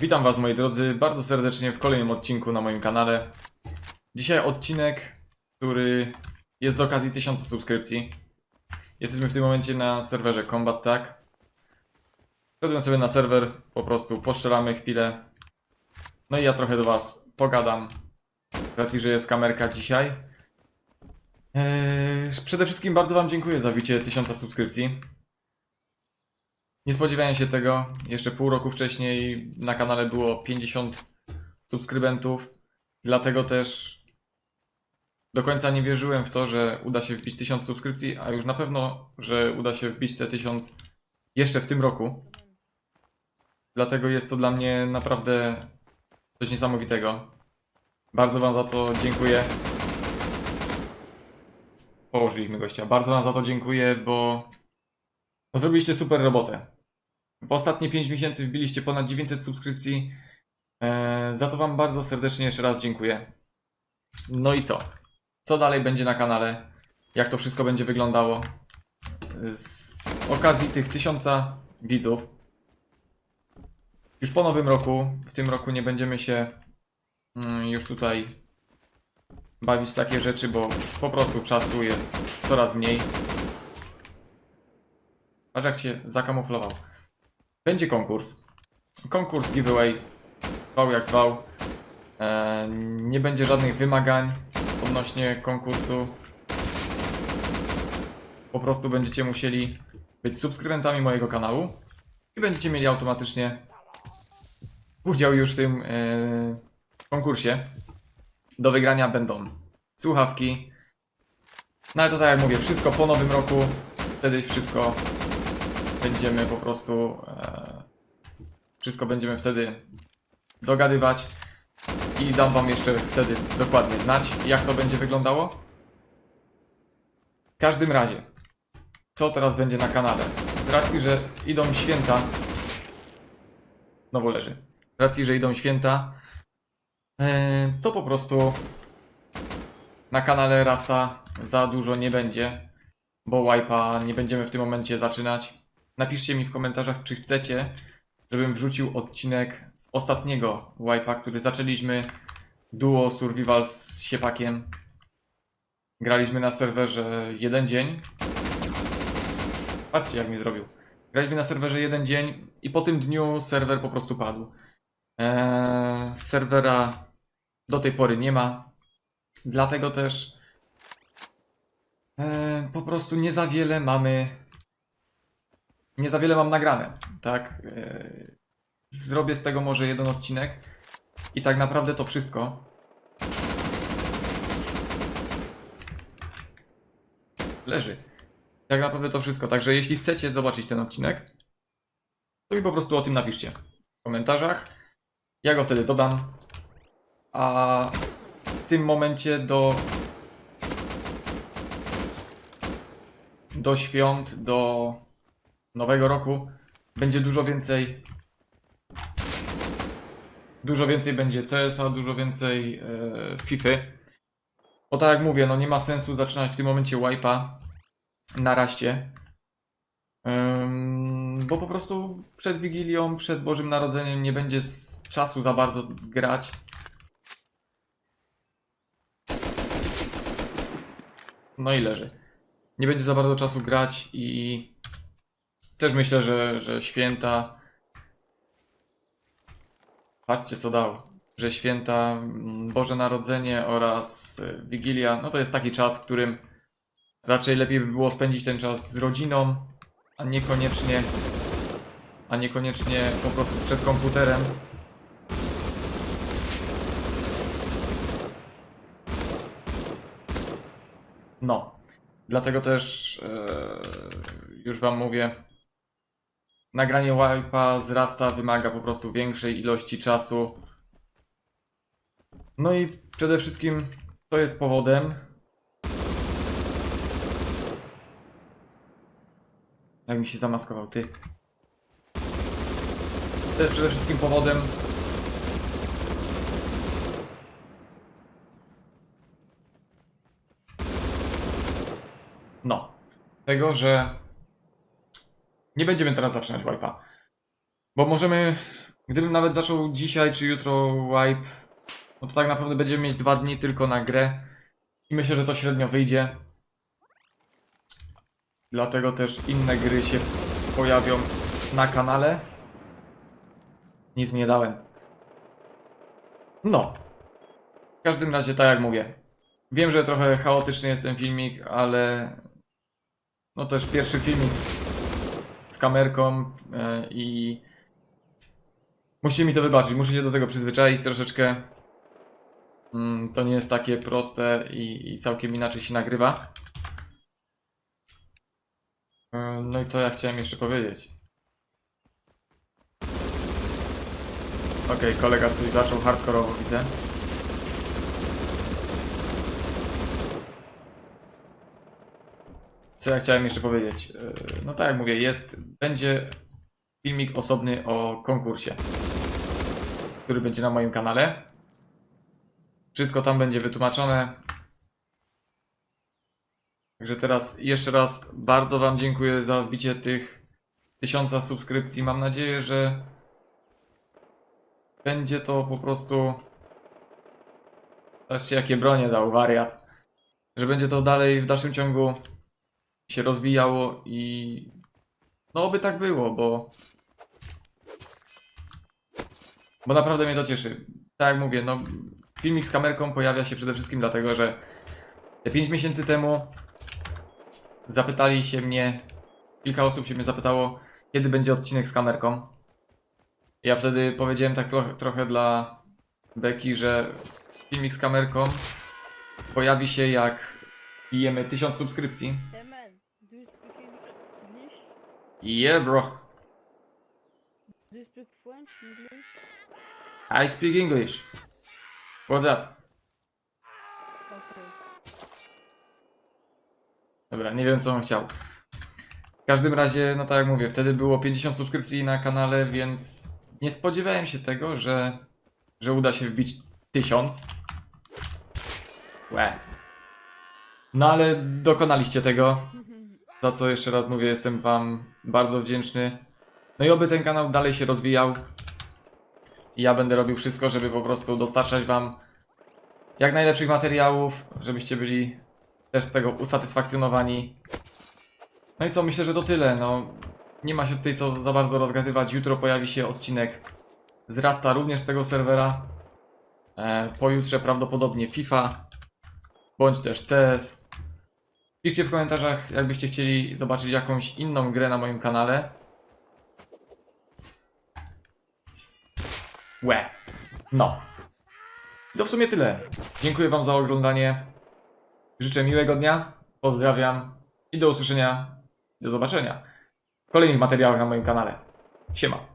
Witam Was moi drodzy bardzo serdecznie w kolejnym odcinku na moim kanale. Dzisiaj odcinek, który jest z okazji 1000 subskrypcji. Jesteśmy w tym momencie na serwerze Combat Tag. Wszedłem sobie na serwer, po prostu postrzelamy chwilę. No i ja trochę do Was pogadam. Z racji, że jest kamerka dzisiaj. Eee, przede wszystkim bardzo Wam dziękuję za bicie 1000 subskrypcji. Nie spodziewałem się tego. Jeszcze pół roku wcześniej na kanale było 50 subskrybentów. Dlatego też do końca nie wierzyłem w to, że uda się wbić 1000 subskrypcji, a już na pewno, że uda się wbić te 1000 jeszcze w tym roku. Dlatego jest to dla mnie naprawdę coś niesamowitego. Bardzo Wam za to dziękuję. Położyliśmy gościa. Bardzo Wam za to dziękuję, bo zrobiliście super robotę. W ostatnie 5 miesięcy wbiliście ponad 900 subskrypcji, e, za co Wam bardzo serdecznie jeszcze raz dziękuję. No i co? Co dalej będzie na kanale? Jak to wszystko będzie wyglądało? Z okazji tych tysiąca widzów, już po nowym roku, w tym roku nie będziemy się mm, już tutaj bawić w takie rzeczy, bo po prostu czasu jest coraz mniej. Patrz jak się zakamuflował. Będzie konkurs. Konkurs giveaway. Zwał jak zwał. E, nie będzie żadnych wymagań odnośnie konkursu. Po prostu będziecie musieli być subskrybentami mojego kanału i będziecie mieli automatycznie udział już w tym e, konkursie. Do wygrania będą słuchawki. No ale to tak jak mówię, wszystko po nowym roku. Wtedy wszystko będziemy po prostu. E, wszystko będziemy wtedy dogadywać. I dam Wam jeszcze wtedy dokładnie znać, jak to będzie wyglądało. W każdym razie, co teraz będzie na kanale? Z racji, że idą święta. Znowu leży. Z racji, że idą święta, e, to po prostu na kanale Rasta za dużo nie będzie, bo wipe'a nie będziemy w tym momencie zaczynać. Napiszcie mi w komentarzach, czy chcecie, żebym wrzucił odcinek z ostatniego wipe'a, który zaczęliśmy duo survival z Siepakiem. Graliśmy na serwerze jeden dzień. Patrzcie jak mi zrobił. Graliśmy na serwerze jeden dzień i po tym dniu serwer po prostu padł. Eee, serwera do tej pory nie ma. Dlatego też e, po prostu nie za wiele mamy. Nie za wiele mam nagrane, tak? E, zrobię z tego może jeden odcinek i tak naprawdę to wszystko. Leży. Tak naprawdę to wszystko. Także jeśli chcecie zobaczyć ten odcinek, to mi po prostu o tym napiszcie w komentarzach. Ja go wtedy dodam. A w tym momencie do do świąt, do nowego roku będzie dużo więcej dużo więcej będzie CS-a, dużo więcej e, FIFA. Bo tak jak mówię, no nie ma sensu zaczynać w tym momencie wipe'a na raście. Bo po prostu przed Wigilią, przed Bożym Narodzeniem nie będzie czasu za bardzo grać. No i leży. Nie będzie za bardzo czasu grać i też myślę, że, że święta. Patrzcie co dał. Że święta, mm, Boże Narodzenie oraz y, Wigilia, no to jest taki czas, w którym raczej lepiej by było spędzić ten czas z rodziną, a niekoniecznie, a niekoniecznie po prostu przed komputerem. No, dlatego też e, już Wam mówię, nagranie wipe'a z Rasta wymaga po prostu większej ilości czasu. No i przede wszystkim to jest powodem. Jak mi się zamaskował, ty. To jest przede wszystkim powodem. No. Tego, że nie będziemy teraz zaczynać wipe'a. Bo możemy Gdybym nawet zaczął dzisiaj czy jutro wipe, no to tak naprawdę będziemy mieć dwa dni tylko na grę. I myślę, że to średnio wyjdzie. Dlatego też inne gry się pojawią na kanale. Nic mi nie dałem. No. W każdym razie, tak jak mówię. Wiem, że trochę chaotyczny jest ten filmik, ale no też pierwszy filmik z kamerką e, i musicie mi to wybaczyć, muszę się do tego przyzwyczaić troszeczkę. Mm, To nie jest takie proste i, całkiem inaczej się nagrywa. E, No i co ja chciałem jeszcze powiedzieć? Okej, kolega tutaj zaczął hardkorowo, widzę. Co ja chciałem jeszcze powiedzieć? E, No tak jak mówię, jest, będzie filmik osobny o konkursie, który będzie na moim kanale. Wszystko tam będzie wytłumaczone. Także teraz jeszcze raz bardzo Wam dziękuję za wbicie tych tysiąca subskrypcji. Mam nadzieję, że będzie to po prostu. Zobaczcie, jakie bronie dał wariat. Że będzie to dalej w dalszym ciągu się rozwijało i. No, oby tak było, bo. Bo naprawdę mnie to cieszy. Tak jak mówię, no. Filmik z kamerką pojawia się przede wszystkim dlatego, że te 5 miesięcy temu zapytali się mnie, kilka osób się mnie zapytało, kiedy będzie odcinek z kamerką. Ja wtedy powiedziałem tak trochę, trochę dla Beki, że filmik z kamerką pojawi się jak bijemy 1000 subskrypcji. Hey man, do you speak English? Yeah, bro. Do you speak French, English? I speak English. What's up? Dobra, nie wiem co on chciał. W każdym razie, no tak jak mówię, wtedy było 50 subskrypcji na kanale, więc nie spodziewałem się tego, że, że uda się wbić 1000. Łe. No ale dokonaliście tego, za co jeszcze raz mówię, jestem wam bardzo wdzięczny. No i oby ten kanał dalej się rozwijał. I ja będę robił wszystko, żeby po prostu dostarczać wam jak najlepszych materiałów, żebyście byli też z tego usatysfakcjonowani. No i co, myślę, że to tyle. No, nie ma się tutaj co za bardzo rozgadywać. Jutro pojawi się odcinek z Rasta również z tego serwera. E, pojutrze prawdopodobnie FIFA, bądź też CS. Piszcie w komentarzach, jakbyście chcieli zobaczyć jakąś inną grę na moim kanale. Łe. No. I to w sumie tyle. Dziękuję Wam za oglądanie. Życzę miłego dnia, pozdrawiam i do usłyszenia, do zobaczenia w kolejnych materiałach na moim kanale. Siema.